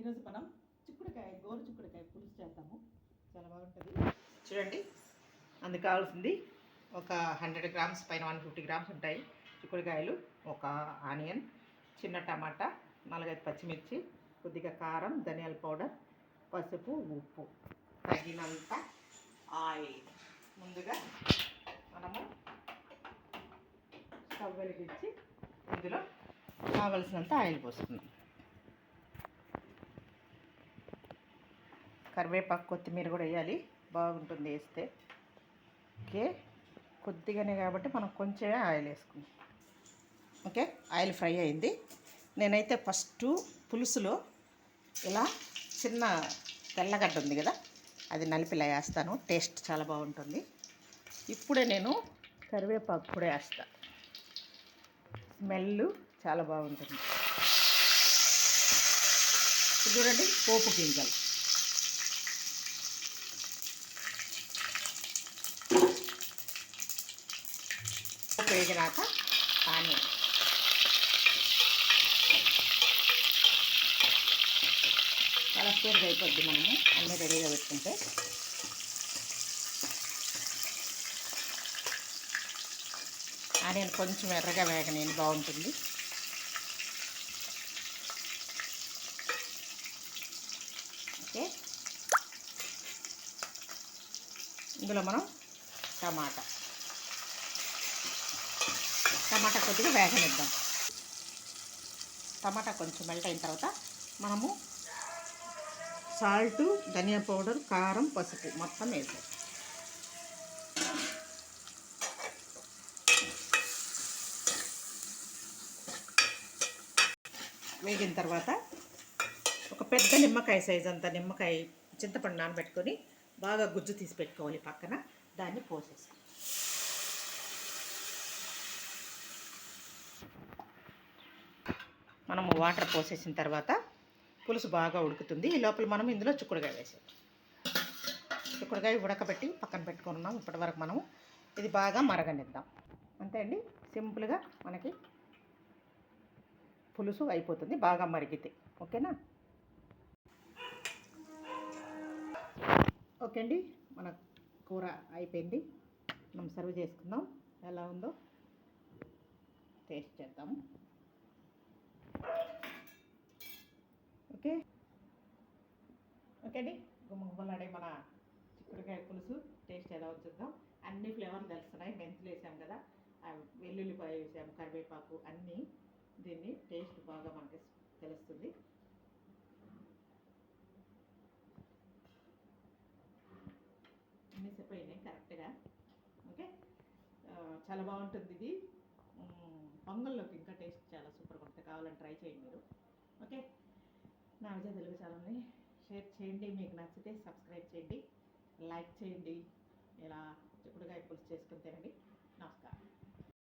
ఈరోజు మనం చిక్కుడుకాయ గోరు చిక్కుడుకాయ పులుసు చేద్దాము. చాలా బాగుంటుంది. చూడండి అందుకు కావాల్సింది ఒక హండ్రెడ్ గ్రామ్స్ పైన వన్ ఫిఫ్టీ గ్రామ్స్ ఉంటాయి చిక్కుడుకాయలు. ఒక ఆనియన్ చిన్న టమాటా నాలుగైదు పచ్చిమిర్చి కొద్దిగా కారం ధనియాల పౌడర్ పసుపు ఉప్పు తగినంత ఆయిల్. ముందుగా మనము స్టవ్ వెలిగించి ఇందులో కావలసినంత ఆయిల్ పోసుకుందాం. కరివేపాకు కొత్తిమీర కూడా వేయాలి. బాగుంటుంది వేస్తే. ఓకే. కొద్దిగానే కాబట్టి మనం కొంచెమే ఆయిల్ వేసుకుందాం. ఓకే. ఆయిల్ ఫ్రై అయింది. నేనైతే ఫస్ట్ పులుసులో ఇలా చిన్న తెల్లగడ్డ ఉంది కదా అది నలిపిలా వేస్తాను. టేస్ట్ చాలా బాగుంటుంది. ఇప్పుడే నేను కరివేపాకు కూడా వేస్తా. స్మెల్ చాలా బాగుంటుంది. చూడండి పోపు గింజలు. పోపు వేగినాక ఆనియన్ చాలా స్పీడ్గా అయిపోద్ది మనము అన్నీ రెడీగా పెట్టుకుంటే. ఆనియన్ కొంచెం ఎర్రగా వేగనేది బాగుంటుంది. ఓకే. ఇందులో మనం టమాటా. టమాటా కొద్దిగా వేగనిద్దాం. టమాటా కొంచెం మెల్ట్ అయిన తర్వాత మనము సాల్ట్ ధనియా పౌడర్ కారం పసుపు మొత్తం వేసాం వేగిన తర్వాత ఒక పెద్ద నిమ్మకాయ సైజ్ అంత నిమ్మకాయ చింతపండు నానబెట్టుకొని బాగా గుజ్జు తీసి పెట్టుకోవాలి పక్కన. దాన్ని పోసేసి మనము వాటర్ పోసేసిన తర్వాత పులుసు బాగా ఉడుకుతుంది. ఈ లోపల మనం ఇందులో చిక్కుడుకాయ వేసాం చిక్కుడుకాయ ఉడకబెట్టి పక్కన పెట్టుకున్నాం ఇప్పటి వరకు మనము ఇది బాగా మరగనిద్దాం. అంతే అండి? సింపుల్గా మనకి పులుసు అయిపోతుంది. బాగా మరిగితే. ఓకేనా? ఓకే అండి. మన కూర అయిపోయింది. మనం సర్వ్ చేసుకుందాం. ఎలా ఉందో టేస్ట్ చేద్దాము ఓకే ఓకేండి గుమ్మగుమ్మలాడే మన చిక్కుడుకాయ పులుసు. టేస్ట్ ఎలా వచ్చుద్దాం అన్ని ఫ్లేవర్లు తెలుస్తున్నాయి. మెంతులు వేసాం కదా. వెల్లుల్లిపాయ వేసాము కరివేపాకు అన్నీ. దీన్ని టేస్ట్ బాగా మనకి తెలుస్తుంది. అన్నీ కరెక్ట్గా. ఓకే? చాలా బాగుంటుంది ఇది. పొంగల్లోకి ఇంకా టేస్ట్ చాలా సూపర్గా ఉంటుంది. కావాలని ట్రై చేయండి మీరు. ఓకే? నా విజయ తెలుగు ఛానల్ని షేర్ చేయండి. మీకు నచ్చితే సబ్స్క్రైబ్ చేయండి. లైక్ చేయండి. ఇలా చిక్కుడుగా పులుసు చేసుకుని తినండి. నమస్కారం.